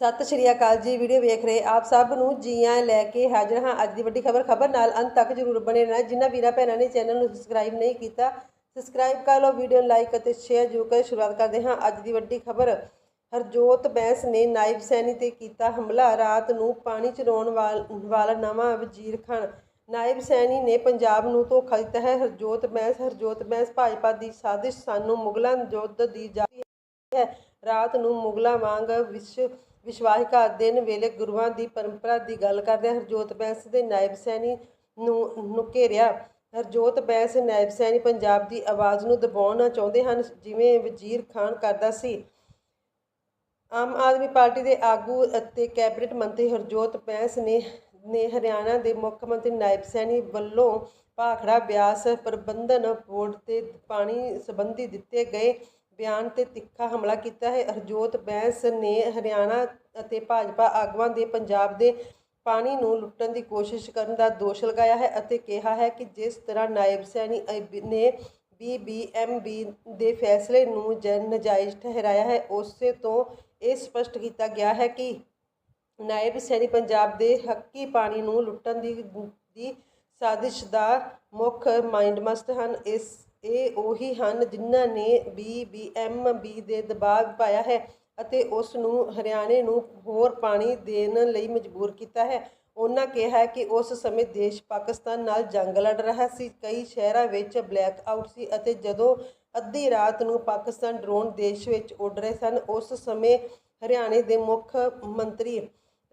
ਸਤਿ ਸ਼੍ਰੀ ਅਕਾਲ ਜੀ, ਵੀਡੀਓ ਵੇਖ ਰਹੇ ਆਪ ਸਭ ਨੂੰ ਜੀਆਂ ਲੈ ਕੇ ਹਾਜ਼ਰ ਹਾਂ। ਅੱਜ ਦੀ ਵੱਡੀ ਖਬਰ ਖਬਰ ਨਾਲ ਅੰਤ ਤੱਕ ਜਰੂਰ ਬਣੇ ਰਹਿਣਾ। ਜਿਨ੍ਹਾਂ ਵੀਰਾਂ ਭੈਣਾਂ ਨੇ ਚੈਨਲ ਨੂੰ ਸਬਸਕ੍ਰਾਈਬ ਨਹੀਂ ਕੀਤਾ ਸਬਸਕ੍ਰਾਈਬ ਕਰ ਲਓ, ਵੀਡੀਓ ਨੂੰ ਲਾਈਕ ਅਤੇ ਸ਼ੇਅਰ ਜਰੂਰ ਕਰ ਸ਼ੁਰੂਆਤ ਕਰਦੇ ਹਾਂ। ਅੱਜ ਦੀ ਵੱਡੀ ਖਬਰ, ਹਰਜੋਤ ਬੈਂਸ ਨੇ ਨਾਇਬ ਸੈਣੀ ਤੇ ਕੀਤਾ ਹਮਲਾ। ਰਾਤ ਨੂੰ ਪਾਣੀ ਚਲਾਉਣ ਵਾਲਾ ਨਵਾਂ ਵਜ਼ੀਰ ਖਾਨ। ਨਾਇਬ ਸੈਣੀ ਨੇ ਪੰਜਾਬ ਨੂੰ ਧੋਖਾ ਦਿੱਤਾ ਹੈ। ਹਰਜੋਤ ਬੈਂਸ ਹਰਜੋਤ ਬੈਂਸ ਭਾਜਪਾ ਦੀ ਸਾਜ਼ਿਸ਼ ਸਾਨੂੰ ਮੁਗਲਾਂ ਯੁੱਧ ਦੀ ਜਾਰੀ ਹੈ। ਰਾਤ ਨੂੰ ਮੁਗਲਾਂ ਵਾਂਗ ਵਿਸ਼ਵ ਵਿਸ਼ਵਾਸਘਾਤ ਦਿਨ ਵੇਲੇ ਗੁਰੂਆਂ ਦੀ ਪਰੰਪਰਾ ਦੀ ਗੱਲ ਕਰਦੇ ਹਰਜੋਤ ਬੈਂਸ ਦੇ ਨਾਇਬ ਸੈਣੀ ਨੂੰ ਨੂੰ ਘੇਰਿਆ ਹਰਜੋਤ ਬੈਂਸ ਨਾਇਬ ਸੈਣੀ ਪੰਜਾਬ ਦੀ ਆਵਾਜ਼ ਨੂੰ ਦਬਾਉਣਾ ਚਾਹੁੰਦੇ ਹਨ, ਜਿਵੇਂ ਵਜ਼ੀਰ ਖਾਨ ਕਰਦਾ ਸੀ। ਆਮ ਆਦਮੀ ਪਾਰਟੀ ਦੇ ਆਗੂ ਅਤੇ ਕੈਬਨਿਟ ਮੰਤਰੀ ਹਰਜੋਤ ਬੈਂਸ ਨੇ ਨੇ ਹਰਿਆਣਾ ਦੇ ਮੁੱਖ ਮੰਤਰੀ ਨਾਇਬ ਸੈਣੀ ਵੱਲੋਂ ਭਾਖੜਾ ਬਿਆਸ ਪ੍ਰਬੰਧਨ ਬੋਰਡ ਤੇ ਪਾਣੀ ਸੰਬੰਧੀ ਦਿੱਤੇ ਗਏ ਬਿਆਨ ਤੇ ਤਿੱਖਾ ਹਮਲਾ ਕੀਤਾ ਹੈ। ਹਰਜੋਤ ਬੈਂਸ ਨੇ ਹਰਿਆਣਾ ਅਤੇ ਭਾਜਪਾ ਆਗੂਆਂ ਦੇ ਪੰਜਾਬ ਦੇ ਪਾਣੀ ਨੂੰ ਲੁੱਟਣ ਦੀ ਕੋਸ਼ਿਸ਼ ਕਰਨ ਦਾ ਦੋਸ਼ ਲਗਾਇਆ ਹੈ ਅਤੇ ਕਿਹਾ ਹੈ ਕਿ ਜਿਸ ਤਰ੍ਹਾਂ ਨਾਇਬ ਸੈਣੀ ਅਹ ਨੇ ਬੀਬੀਐਮਬੀ ਦੇ ਫੈਸਲੇ ਨੂੰ ਜਨ ਨਜਾਇਜ਼ ਠਹਿਰਾਇਆ ਹੈ, ਉਸੇ ਤੋਂ ਇਹ ਸਪਸ਼ਟ ਕੀਤਾ ਗਿਆ ਹੈ ਕਿ ਨਾਇਬ ਸੈਣੀ ਪੰਜਾਬ ਦੇ ਹੱਕੀ ਪਾਣੀ ਨੂੰ ਲੁੱਟਣ ਦੀ ਦੀ ਸਾਜ਼ਿਸ਼ ਦਾ ਮੁੱਖ ਮਾਈਂਡਮਸਟ ਹਨ। ਇਸ ਇਹ ਉਹੀ ਹਨ ਜਿਨ੍ਹਾਂ ਨੇ ਬੀਬੀਐਮਬੀ ਦੇ ਦਬਾਅ ਪਾਇਆ ਹੈ ਅਤੇ ਉਸ ਨੂੰ ਹਰਿਆਣੇ ਨੂੰ ਹੋਰ ਪਾਣੀ ਦੇਣ ਲਈ ਮਜਬੂਰ ਕੀਤਾ ਹੈ। ਉਹਨਾਂ ਕਿਹਾ ਕਿ ਉਸ ਸਮੇਂ ਦੇਸ਼ ਪਾਕਿਸਤਾਨ ਨਾਲ ਜੰਗ ਲੜ ਰਿਹਾ ਸੀ। ਕਈ ਸ਼ਹਿਰਾਂ ਵਿੱਚ ਬਲੈਕ ਆਊਟ ਸੀ ਅਤੇ ਜਦੋਂ ਅੱਧੀ ਰਾਤ ਨੂੰ ਪਾਕਿਸਤਾਨ ਡਰੋਨ ਦੇਸ਼ ਵਿੱਚ ਉੱਡ ਰਹੇ ਸਨ, ਉਸ ਸਮੇਂ ਹਰਿਆਣੇ ਦੇ ਮੁੱਖ ਮੰਤਰੀ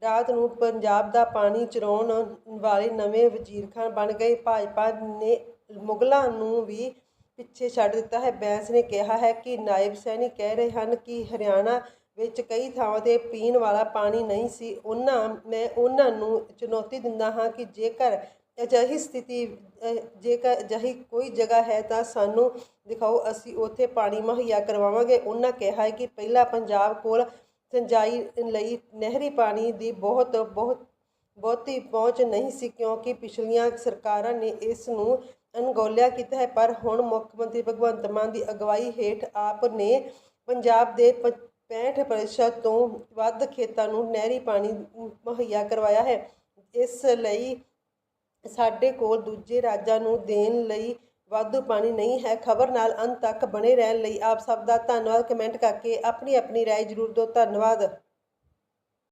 ਰਾਤ ਨੂੰ ਪੰਜਾਬ ਦਾ ਪਾਣੀ ਚਰਾਉਣ ਵਾਲੇ ਨਵੇਂ ਵਜ਼ੀਰ ਖਾਨ ਬਣ ਗਏ। ਭਾਜਪਾ ਨੇ ਮੁਗਲਾਂ ਨੂੰ ਵੀ ਪਿੱਛੇ ਛੱਡ ਦਿੱਤਾ ਹੈ। ਬੈਂਸ ਨੇ ਕਿਹਾ ਹੈ ਕਿ ਨਾਇਬ ਸੈਣੀ ਕਹਿ ਰਹੇ ਹਨ ਕਿ ਹਰਿਆਣਾ ਵਿੱਚ ਕਈ ਥਾਵਾਂ ਤੇ ਪੀਣ ਵਾਲਾ ਪਾਣੀ ਨਹੀਂ ਸੀ। ਉਹਨਾਂ, ਮੈਂ ਉਹਨਾਂ ਨੂੰ ਚੁਣੌਤੀ ਦਿੰਦਾ ਹਾਂ ਕਿ ਜੇਕਰ ਅਜਿਹੀ ਸਥਿਤੀ ਜੇਕਰ ਅਜਿਹੀ ਕੋਈ ਜਗ੍ਹਾ ਹੈ ਤਾਂ ਸਾਨੂੰ ਦਿਖਾਓ, ਅਸੀਂ ਉੱਥੇ ਪਾਣੀ ਮੁਹੱਈਆ ਕਰਵਾਵਾਂਗੇ। ਉਹਨਾਂ ਕਿਹਾ ਹੈ ਕਿ ਪਹਿਲਾਂ ਪੰਜਾਬ ਕੋਲ ਸਿੰਜਾਈ ਲਈ ਨਹਿਰੀ ਪਾਣੀ ਦੀ ਬਹੁਤ ਬਹੁਤ, ਬਹੁਤੀ ਪਹੁੰਚ ਨਹੀਂ ਸੀ ਕਿਉਂਕਿ ਪਿਛਲੀਆਂ ਸਰਕਾਰਾਂ ਨੇ ਇਸ ਨੂੰ ਅਣਗੌਲਿਆ ਕੀਤਾ ਹੈ, ਪਰ ਹੁਣ ਮੁੱਖ ਮੰਤਰੀ ਭਗਵੰਤ ਮਾਨ ਦੀ ਅਗਵਾਈ ਹੇਠ ਆਪ ਨੇ ਪੰਜਾਬ ਦੇ ਪ- 65% ਤੋਂ ਵੱਧ ਖੇਤਾਂ ਨੂੰ ਨਹਿਰੀ ਪਾਣੀ ਮੁਹੱਈਆ ਕਰਵਾਇਆ ਹੈ। ਇਸ ਲਈ ਸਾਡੇ ਕੋਲ ਦੂਜੇ ਰਾਜਾਂ ਨੂੰ ਦੇਣ ਲਈ ਵਾਧੂ ਪਾਣੀ ਨਹੀਂ ਹੈ। ਖਬਰ ਨਾਲ ਅੰਤ ਤੱਕ ਬਣੇ ਰਹਿਣ ਲਈ ਆਪ ਸਭ ਦਾ ਧੰਨਵਾਦ। ਕਮੈਂਟ ਕਰਕੇ ਆਪਣੀ ਆਪਣੀ ਰਾਏ ਜ਼ਰੂਰ ਦਿਓ। ਧੰਨਵਾਦ।